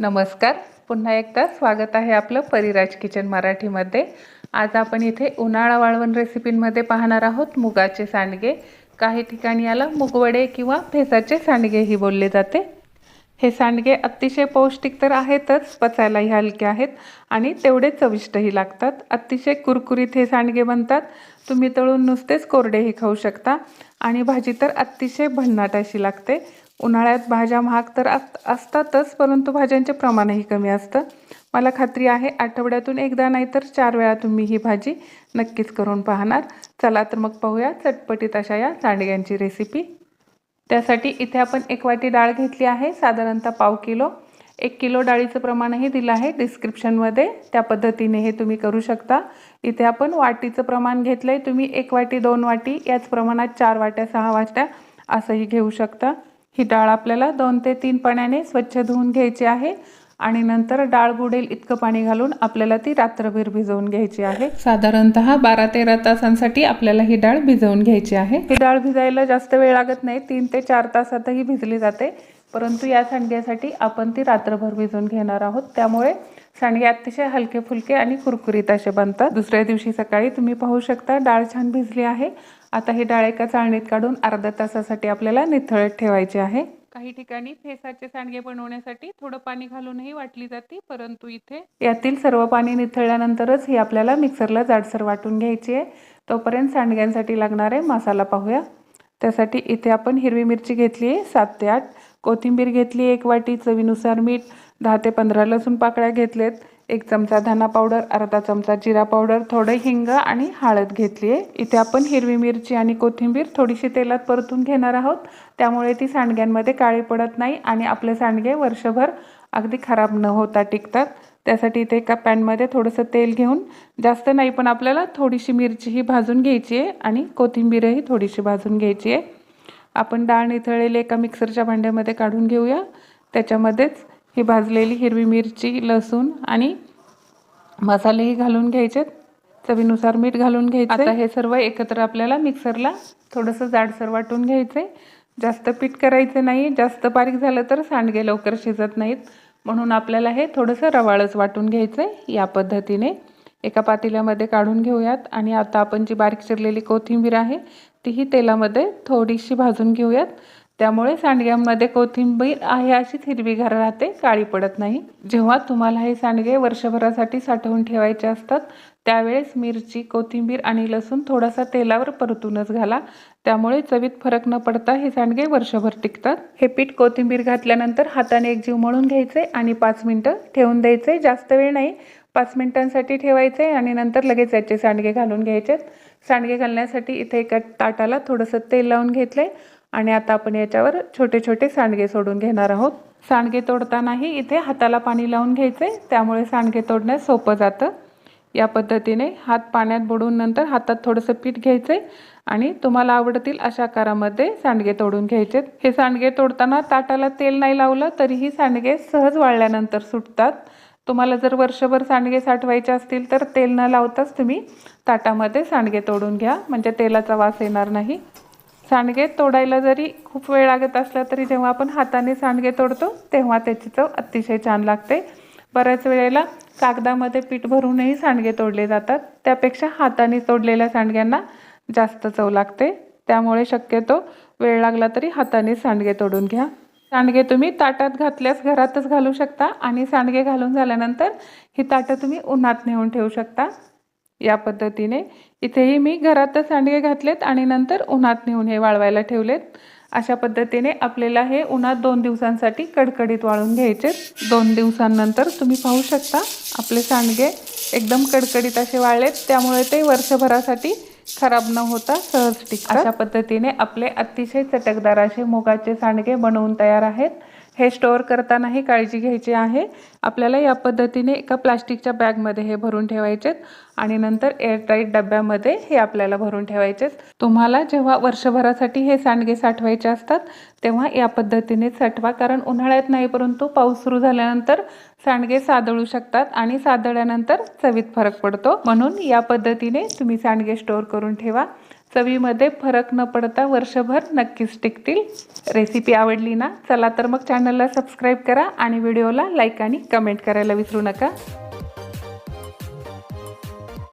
नमस्कार. पुन्हा एकदा स्वागत आहे आपलं परिराज किचन मराठीमध्ये. आज आपण इथे उन्हाळा वाळवण रेसिपींमध्ये पाहणार आहोत मुगाचे सांडगे. काही ठिकाणी याला मुगवडे किंवा फेसाचे सांडगेही बोलले जाते. हे सांडगे अतिशय पौष्टिक तर आहेतच पचायलाही हलके आहेत आणि तेवढे चविष्टही लागतात. अतिशय कुरकुरीत हे सांडगे बनतात. तुम्ही तळून नुसतेच कोरडेही खाऊ शकता आणि भाजी तर अतिशय भन्नाट अशी लागते. उन्हाळ्यात भाज्या महाग तर असतातच परंतु भाज्यांचे प्रमाणही कमी असतं. मला खात्री आहे आठवड्यातून एकदा नाही तर चार वेळा तुम्ही ही भाजी नक्कीच करून पाहणार. चला तर मग पाहूया चटपटीत अशा या सांडग्यांची रेसिपी त्यासाठी इथे आपण एक वाटी डाळ घेतली आहे साधारणतः पाव किलो. एक किलो डाळीचं प्रमाणही दिलं आहे डिस्क्रिप्शनमध्ये त्या पद्धतीने हे तुम्ही करू शकता. इथे आपण वाटीचं प्रमाण घेतलं आहे तुम्ही एक वाटी दोन वाटी याच प्रमाणात चार वाट्या सहा वाट्या असंही घेऊ शकता. ही डाळ आपल्याला दोन ते तीन पाण्याने स्वच्छ धुवून घ्यायची आहे. आणि नंतर डाळ बुडेल इतकं पाणी घालून आपल्याला ती रात्रभर भिजवून घ्यायची आहे. साधारणतः बारा तेरा तासांसाठी आपल्याला ही डाळ भिजवून घ्यायची आहे. ही डाळ भिजायला जास्त वेळ लागत नाही तीन ते चार तासातही भिजली जाते. परंतु या सांडग्यासाठी आपण ती रात्रभर भिजवून घेणार आहोत. त्यामुळे सांडगे अतिशय हलके फुलके आणि कुरकुरीत असे बनतात. दुसऱ्या दिवशी सकाळी तुम्ही पाहू शकता डाळ छान भिजली आहे. आता ही डाळ एका चाळणीत काढून अर्ध्या तासासाठी आपल्याला निथळत ठेवायची आहे. काही ठिकाणी फेसाचे सांडगे बनवण्यासाठी थोडं पाणी घालूनही वाटली जाते परंतु इथे यातील सर्व पाणी निथळल्यानंतरच ही आपल्याला मिक्सरला जाडसर वाटून घ्यायची आहे. तोपर्यंत सांडग्यांसाठी लागणारे मसाला पाहूया. त्यासाठी इथे आपण हिरवी मिरची घेतली आहे सात ते आठ. कोथिंबीर घेतली एक वाटी चवीनुसार मीठ दहा ते पंधरा लसूण पाकळ्या घेतलेत. एक चमचा धना पावडर अर्धा चमचा जिरा पावडर थोडं हिंग आणि हळद घेतली आहे इथे आपण हिरवी मिरची आणि कोथिंबीर थोडीशी तेलात परतून घेणार आहोत. त्यामुळे ती सांडग्यांमध्ये काळी पडत नाही आणि आपले सांडगे वर्षभर अगदी खराब न होता टिकतात. त्यासाठी इथे एका पॅनमध्ये थोडंसं तेल घेऊन जास्त नाही पण आपल्याला थोडीशी मिरचीही भाजून घ्यायची आहे आणि कोथिंबीरही थोडीशी भाजून घ्यायची आहे आपण डाळ निथळलेली एका मिक्सरच्या भांड्यामध्ये काढून घेऊया. त्याच्यामध्येच ही भाजलेली हिरवी मिरची लसूण आणि मसालेही घालून घ्यायचे चवीनुसार मीठ घालून घ्यायचं आता हे सर्व एकत्र आपल्याला मिक्सरला थोडंसं जाडसर वाटून घ्यायचं जास्त पीठ करायचं नाही. जास्त बारीक झालं तर सांडगे लवकर शिजत नाहीत. म्हणून आपल्याला हे थोडंसं रवाळच वाटून घ्यायचं आहे या पद्धतीने. एका पातेल्यामध्ये काढून घेऊयात आणि आता आपण जी बारीक चिरलेली कोथिंबीर आहे तीही तेलामध्ये थोडीशी भाजून घेऊयात. त्यामुळे सांडग्यांमध्ये कोथिंबीर आहे अशीच हिरवीगार राहते काळी पडत नाही. जेव्हा तुम्हाला हे सांडगे वर्षभरासाठी साठवून ठेवायचे असतात त्यावेळेस मिरची कोथिंबीर आणि लसूण थोडासा तेलावर परतूनच घाला. त्यामुळे चवीत फरक न पडता हे सांडगे वर्षभर टिकतात. हे पीठ कोथिंबीर घातल्यानंतर हाताने एक जीव मळून घ्यायचे आणि पाच मिनटं ठेवून द्यायचे. जास्त वेळ नाही पाच मिनिटांसाठी ठेवायचे आणि नंतर लगेच याचे सांडगे घालून घ्यायचे सांडगे घालण्यासाठी इथे एका ताटाला थोडंसं तेल लावून घेतलं आणि आता आपण याच्यावर छोटे छोटे सांडगे सोडून घेणार आहोत. सांडगे तोडतानाही इथे हाताला पाणी लावून घ्यायचे. त्यामुळे सांडगे तोडण्यास सोपं जातं. या पद्धतीने हात पाण्यात बुडवून नंतर हातात थोडंसं पीठ घ्यायचे आणि तुम्हाला आवडतील अशा आकारामध्ये सांडगे तोडून घ्यायचे. हे सांडगे तोडताना ताटाला तेल नाही लावलं तरीही सांडगे सहज वाळल्यानंतर सुटतात. तुम्हाला जर वर्षभर सांडगे साठवायचे असतील तर तेल न लावताच तुम्ही ताटामध्ये सांडगे तोडून घ्या. म्हणजे तेलाचा वास येणार नाही. सांडगे तोडायला जरी खूप वेळ लागत असला तरी जेव्हा आपण हाताने सांडगे तोडतो तेव्हा त्याची चव अतिशय छान लागते. बऱ्याच वेळेला कागदामध्ये पीठ भरूनही सांडगे तोडले जातात. त्यापेक्षा हाताने तोडलेल्या सांडग्यांना जास्त चव लागते. त्यामुळे शक्यतो वेळ लागला तरी हाताने सांडगे तोडून घ्या. सांडगे तुम्ही ताटात घातल्यास घरातच घालू शकता आणि सांडगे घालून झाल्यानंतर ही ताटं तुम्ही उन्हात नेऊन ठेवू शकता. या पद्धतीने. इथेही मी घरातच सांडगे घातलेत आणि नंतर उन्हात नेऊन हे वाळवायला ठेवलेत. अशा पद्धतीने आपल्याला हे उन्हात दोन दिवसांसाठी कडकडीत वाळून घ्यायचे. दोन दिवसांनंतर तुम्ही पाहू शकता आपले सांडगे एकदम कडकडीत असे वाळलेत. त्यामुळे ते वर्षभरासाठी खराब न होता सहज टिक अशा पद्धतीने आपले अतिशय चटकदार असे मुगाचे सांडगे बनवून तयार आहेत. हे स्टोअर करतानाही काळजी घ्यायची आहे. आपल्याला या पद्धतीने एका प्लास्टिकच्या बॅगमध्ये हे भरून ठेवायचे आणि नंतर एअरटाईट डब्यामध्ये हे आपल्याला भरून ठेवायचेत. तुम्हाला जेव्हा वर्षभरासाठी हे सांडगे साठवायचे असतात तेव्हा या पद्धतीने साठवा कारण उन्हाळ्यात नाही परंतु पाऊस सुरू झाल्यानंतर सांडगे सादळू शकतात आणि सादळल्यानंतर चवीत फरक पडतो. म्हणून या पद्धतीने तुम्ही सांडगे स्टोअर करून ठेवा. चवीमध्ये फरक न पडता वर्षभर नक्कीच टिकतील. रेसिपी आवडली ना? चला तर मग चॅनलला सबस्क्राईब करा आणि व्हिडिओला लाईक आणि कमेंट करायला विसरू नका.